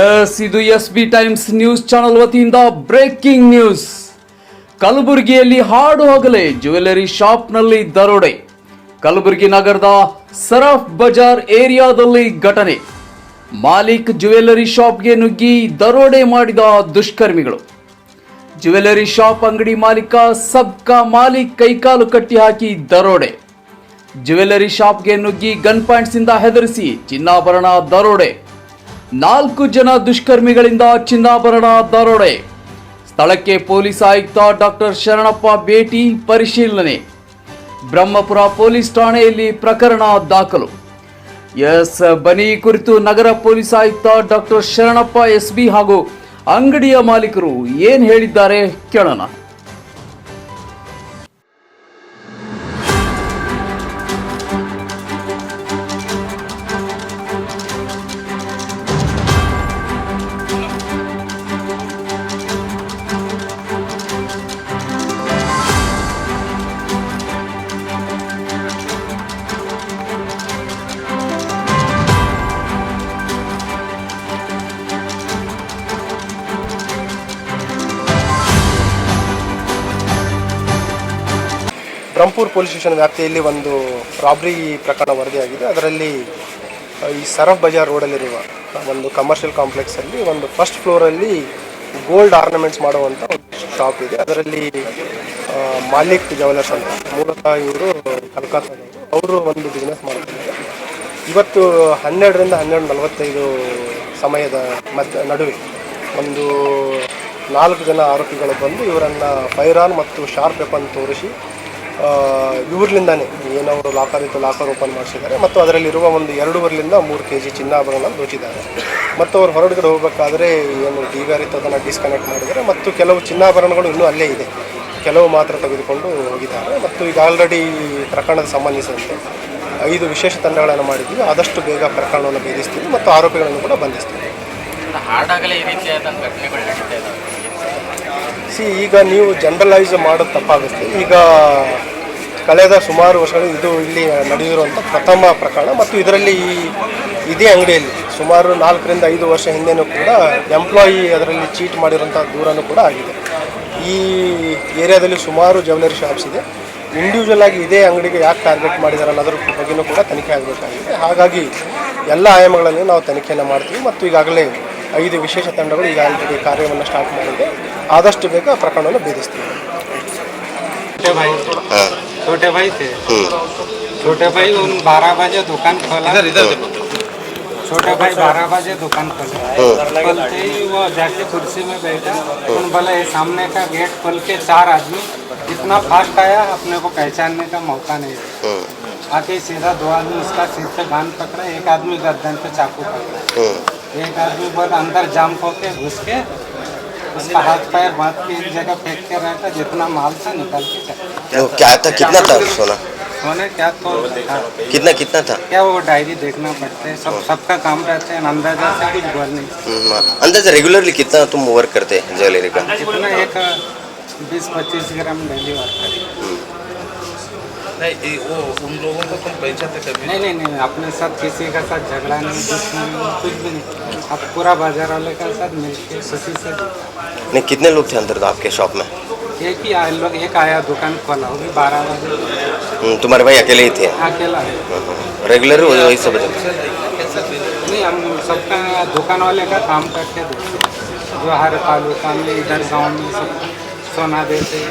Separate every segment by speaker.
Speaker 1: S ಇದು S B times news channel ವತಿಯಿಂದ breaking news ಕಲಬುರಗಿಯಲ್ಲಿ ಹಾಡು ಹಗಲೇ ಜ್ಯುವೆಲರಿ ಶಾಪ್ನಲ್ಲಿ ದರೋಡೆ ಕಲಬುರಗಿ ನಗರದ ಸರಫ್ ಬಜಾರ್ ಏರಿಯಾದಲ್ಲಿ ಘಟನೆ ಮಾಲೀಕ್ ಜ್ಯುವೆಲರಿ ಶಾಪ್ಗೆ ನುಗ್ಗಿ ದರೋಡೆ ಮಾಡಿದ ದುಷ್ಕರ್ಮಿಗಳು ಜ್ಯುವೆಲರಿ ಶಾಪ್ ಅಂಗಡಿ ಮಾಲೀಕ ಸಬ್ಕಾ ಮಾಲೀಕ್ ಕೈಕಾಲು ಕಟ್ಟಿ ಹಾಕಿ ದರೋಡೆ ಜ್ಯುವೆಲರಿ ಶಾಪ್ಗೆ ನುಗ್ಗಿ ಗನ್ ಪಾಯಿಂಟ್ಸಿಂದ ಹೆದರಿಸಿ ಚಿನ್ನಾಭರಣ ದರೋಡೆ ನಾಲ್ಕು ಜನ ದುಷ್ಕರ್ಮಿಗಳಿಂದ ಚಿನ್ನಾಭರಣ ದರೋಡೆ ಸ್ಥಳಕ್ಕೆ ಪೊಲೀಸ್ ಆಯುಕ್ತ ಡಾಕ್ಟರ್ ಶರಣಪ್ಪ ಭೇಟಿ ಪರಿಶೀಲನೆ ಬ್ರಹ್ಮಪುರ ಪೊಲೀಸ್ ಠಾಣೆಯಲ್ಲಿ ಪ್ರಕರಣ ದಾಖಲು ಎಸ್ ಬನಿ ಕುರಿತು ನಗರ ಪೊಲೀಸ್ ಆಯುಕ್ತ ಡಾಕ್ಟರ್ ಶರಣಪ್ಪ ಎಸ್ ಬಿ ಹಾಗೂ ಅಂಗಡಿಯ ಮಾಲೀಕರು ಏನು ಹೇಳಿದ್ದಾರೆ ಕೇಳೋಣ
Speaker 2: ಬ್ರಹ್ಮಪುರ್ ಪೊಲೀಸ್ ಸ್ಟೇಷನ್ ವ್ಯಾಪ್ತಿಯಲ್ಲಿ ಒಂದು ರಾಬ್ರಿ ಪ್ರಕರಣ ವರದಿಯಾಗಿದೆ ಅದರಲ್ಲಿ ಈ ಸರಫ್ ಬಜಾರ್ ರೋಡಲ್ಲಿರುವ ಒಂದು ಕಮರ್ಷಿಯಲ್ ಕಾಂಪ್ಲೆಕ್ಸಲ್ಲಿ ಒಂದು ಫಸ್ಟ್ ಫ್ಲೋರಲ್ಲಿ ಗೋಲ್ಡ್ ಆರ್ನಮೆಂಟ್ಸ್ ಮಾಡುವಂಥ ಒಂದು ಶಾಪ್ ಇದೆ ಅದರಲ್ಲಿ ಮಾಲಿಕ್ ಜವಲರ್ಸ್ ಅಂತ ಮೂಲತಃ ಇವರು ಕಲ್ಕತ್ತಾದವರು ಅವರು ಒಂದು ಬಿಸ್ನೆಸ್ ಮಾಡುತ್ತಿದ್ದಾರೆ ಇವತ್ತು ಹನ್ನೆರಡರಿಂದ ಹನ್ನೆರಡು ನಲವತ್ತೈದು ಸಮಯದ ಮಧ್ಯ ನಡುವೆ ಒಂದು ನಾಲ್ಕು ಜನ ಆರೋಪಿಗಳು ಬಂದು ಇವರನ್ನು ಫೈರಾನ್ ಮತ್ತು ಶಾರ್ಪ್ ವೆಪನ್ ತೋರಿಸಿ ಇವ್ರಲಿಂದಾನೇ ಏನೋ ಲಾಕರ್ ಇತ್ತು ಲಾಕರ್ ಓಪನ್ ಮಾಡಿಸಿದ್ದಾರೆ ಮತ್ತು ಅದರಲ್ಲಿರುವ ಒಂದು ಎರಡೂವರೆಲಿಂದ ಮೂರು ಕೆ ಜಿ ಚಿನ್ನಾಭರಣ ದೋಚಿದ್ದಾರೆ ಮತ್ತು ಅವರು ಹೊರಡುಗಡೆ ಹೋಗಬೇಕಾದ್ರೆ ಏನು ಡಿಗಾರಿತ ಡಿಸ್ಕನೆಕ್ಟ್ ಮಾಡಿದ್ದಾರೆ ಮತ್ತು ಕೆಲವು ಚಿನ್ನಾಭರಣಗಳು ಇನ್ನೂ ಅಲ್ಲೇ ಇದೆ ಕೆಲವು ಮಾತ್ರ ತೆಗೆದುಕೊಂಡು ಹೋಗಿದ್ದಾರೆ ಮತ್ತು ಈಗ ಆಲ್ರೆಡಿ ಪ್ರಕರಣದ ಸಂಬಂಧಿಸಿದಂತೆ ಐದು ವಿಶೇಷ ತಂಡಗಳನ್ನು ಮಾಡಿದ್ದೀವಿ ಆದಷ್ಟು ಬೇಗ ಪ್ರಕರಣವನ್ನು ಭೇದಿಸ್ತೀವಿ ಮತ್ತು ಆರೋಪಿಗಳನ್ನು ಕೂಡ ಬಂಧಿಸ್ತೀವಿ ಸಿ ಈಗ ನೀವು ಜನರಲೈಸ್ ಮಾಡೋದು ತಪ್ಪಾಗುತ್ತೆ ಈಗ ಕಳೆದ ಸುಮಾರು ವರ್ಷಗಳು ಇದು ಇಲ್ಲಿ ನಡೆದಿರುವಂಥ ಪ್ರಥಮ ಪ್ರಕರಣ ಮತ್ತು ಇದರಲ್ಲಿ ಈ ಇದೇ ಅಂಗಡಿಯಲ್ಲಿ ಸುಮಾರು ನಾಲ್ಕರಿಂದ ಐದು ವರ್ಷ ಹಿಂದೆನೂ ಕೂಡ ಎಂಪ್ಲಾಯಿ ಅದರಲ್ಲಿ ಚೀಟ್ ಮಾಡಿರೋಂಥ ದೂರನೂ ಕೂಡ ಆಗಿದೆ ಈ ಏರಿಯಾದಲ್ಲಿ ಸುಮಾರು ಜ್ಯುವೆಲರಿ ಶಾಪ್ಸ್ ಇದೆ ಇಂಡಿವಿಜುವಲ್ ಆಗಿ ಇದೇ ಅಂಗಡಿಗೆ ಯಾಕೆ ಟಾರ್ಗೆಟ್ ಮಾಡಿದ್ದಾರೆ ಅನ್ನೋದ್ರ ಬಗ್ಗೆಯೂ ಕೂಡ ತನಿಖೆ ಆಗಬೇಕಾಗಿದೆ ಹಾಗಾಗಿ ಎಲ್ಲ ಆಯಾಮಗಳಲ್ಲಿ ನಾವು ತನಿಖೆಯನ್ನು ಮಾಡ್ತೀವಿ ಮತ್ತು ಈಗಾಗಲೇ ಐದು ವಿಶೇಷ ತಂಡಗಳು ಈಗ ऑलरेडी ಕಾರ್ಯವನ್ನು ಸ್ಟಾರ್ಟ್ ಮಾಡ್ತಿದೆ ಆಗಸ್ಟ್ 2 ರ ಪ್ರಕಟಣೆಯನ್ನು
Speaker 3: ಬಿಡುಗಡೆ ಮಾಡ್ತೀವಿ. ಸೋಟೆ بھائی ಹ್ಮ್ ಸೋಟೆ بھائی ತೇ ಹ್ಮ್ ಸೋಟೆ بھائی 12 ಗಂಟೆ ದೋಕನ್ ಕಳಿದು ಇಡರ್ ಇಡರ್ ಸೋಟೆ بھائی 12 ಗಂಟೆ ದೋಕನ್ ಕಳಿದು ಹ್ಮ್ ಅಲ್ಲಿ وہ ಜಾಹಿರ سے ಕುರ್ಸಿ میں بیٹھا ಹ್ಮ್ ಬಲೆ ಈ سامنے کا ಗೇಟ್ ಪಲ್ಕೇ 4 ಆदमी ಅಷ್ಟು ಫಾಸ್ಟ್ ಆಯಾ ਆਪਣੇ ಕೋ ಕೇಚನ್ನೆ ನ ಅವಕಾಶ نہیں ಹ್ಮ್ ಆಕೇ سیدಾ ದ್ವಾರದೂಸ್ ಕಾ ಸೀತೆ ಬಾನ್ ಪಕರೆ ಏಕ ಆदमी ಗರ್ದನ್ ಪೇ ಚಾಕು ಪರ್ತಾ ಹ್ಮ್ एक आदमी बहुत अंदर जाम होके घुस के उसका हाथ पैर बांध के एक जगह फेंक के रहता जितना माल था निकल के
Speaker 4: वो क्या था कितना था सोना
Speaker 3: सोने क्या तो
Speaker 4: कितना कितना था
Speaker 3: क्या वो डायरी देखना पड़ता है सब सबका काम रहता है अंदाजा से कुछ बोल नहीं
Speaker 4: हम्म, हाँ। अंदाजा रेगुलरली कितना तुम वर्क करते हैं ज्वेलरी का
Speaker 3: कितना एक बीस पच्चीस ग्राम डेली वर्क करते
Speaker 5: नहीं वो उन लोगों को तुम पहचानते कभी
Speaker 3: नहीं नहीं नहीं अपने साथ किसी का साथ झगड़ा नहीं कुछ नहीं कुछ भी नहीं आप पूरा बाजार वाले का साथ मिलके खुशी से
Speaker 4: नहीं कितने लोग थे अंदर आपके शॉप में
Speaker 3: एक ही आए लोग एक आया दुकान खोला होगी बारह बजे
Speaker 4: हम्म, तुम्हारे भाई अकेले ही थे
Speaker 3: अकेला है
Speaker 4: रेगुलर वही सब
Speaker 3: नहीं हम सबका दुकान वाले का काम करके देते जो हर तालुका में इधर गाँव में सब सोना देते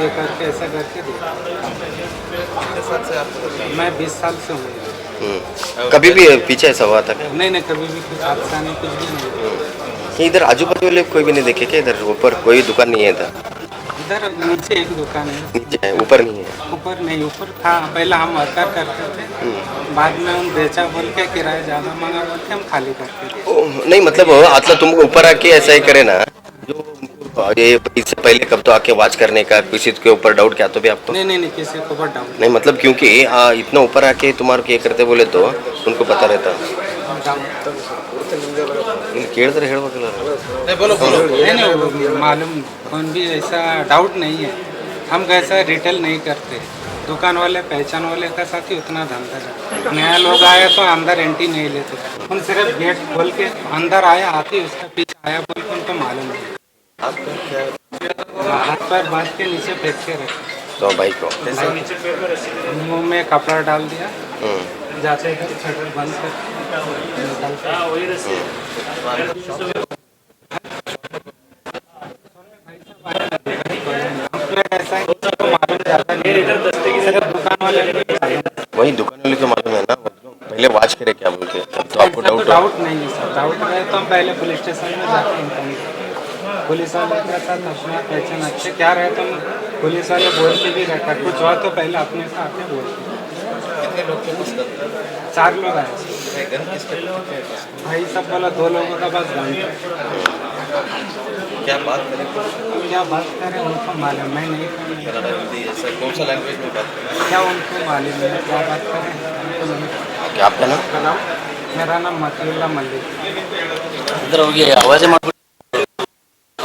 Speaker 3: ये करके ऐसा करके मैं बीस साल से हूँ
Speaker 4: हम्म। कभी भी पीछे ऐसा हुआ था
Speaker 3: नहीं नहीं कभी भी कुछ हादसा नहीं कुछ भी नहीं
Speaker 4: इधर आजू बाजू वाले कोई भी नहीं देखे क्या इधर ऊपर कोई दुकान नहीं है इधर
Speaker 3: इधर नीचे एक दुकान है
Speaker 4: नीचे है ऊपर नहीं है
Speaker 3: ऊपर नहीं ऊपर था पहले हम वर्कर करते थे हम्म। बाद में हम बेचा बोल के किराया ज़्यादा मांगा बोल के हम खाली करते थे
Speaker 4: ओ, नहीं मतलब मतलब तुम ऊपर आके ऐसा ही करे ना तो ये इससे पहले कब तो आके वॉच करने का किसी के ऊपर डाउट क्या तो भी आपको
Speaker 3: नहीं नहीं नहीं किसी के ऊपर डाउट
Speaker 4: नहीं मतलब क्योंकि इतना ऊपर आके तुम्हारे ये करते बोले तो उनको पता रहता केड़
Speaker 5: नहीं बोलो बोलो
Speaker 3: नहीं नहीं मालूम कौन भी ऐसा डाउट नहीं है हम कैसा रिटेल नहीं करते दुकान वाले पहचान वाले का साथ ही उतना धंधा है नया लोग आए तो अंदर एंट्री नहीं लेते उन सिर्फ गेट खोल के अंदर आया आते उसका पीछे आया बोल के उनको मालूम नहीं बांध के नीचे फेंक के रखे
Speaker 4: तो भाई को
Speaker 3: मुंह में कपड़ा डाल दिया
Speaker 4: हम्म।
Speaker 3: जाते बंद कर हाँ, हम्म।
Speaker 4: वही दुकान वाले को मालूम है ना पहले वाच करे क्या बोलते के तो आपको डाउट
Speaker 3: डाउट तो नहीं है सर डाउट है तो हम पहले पुलिस स्टेशन में जाते हैं पुलिस पुलिसवाले के साथ अपना पहचान अच्छे क्या रहे तो पुलिस वाले बोलते भी रहता कुछ हुआ तो पहले अपने साथ आके बोलते चार लोग आए भाई सब बोला दो लोगों का बस गन
Speaker 5: क्या बात करें
Speaker 3: क्या बात करें उनको तो मालूम मैं नहीं
Speaker 5: कौन सा लैंग्वेज में बात करें
Speaker 3: क्या उनको मालूम है क्या बात करें
Speaker 4: क्या आपका नाम
Speaker 3: मेरा नाम
Speaker 6: मतलब मल्लिक इधर हो गया आवाज़ें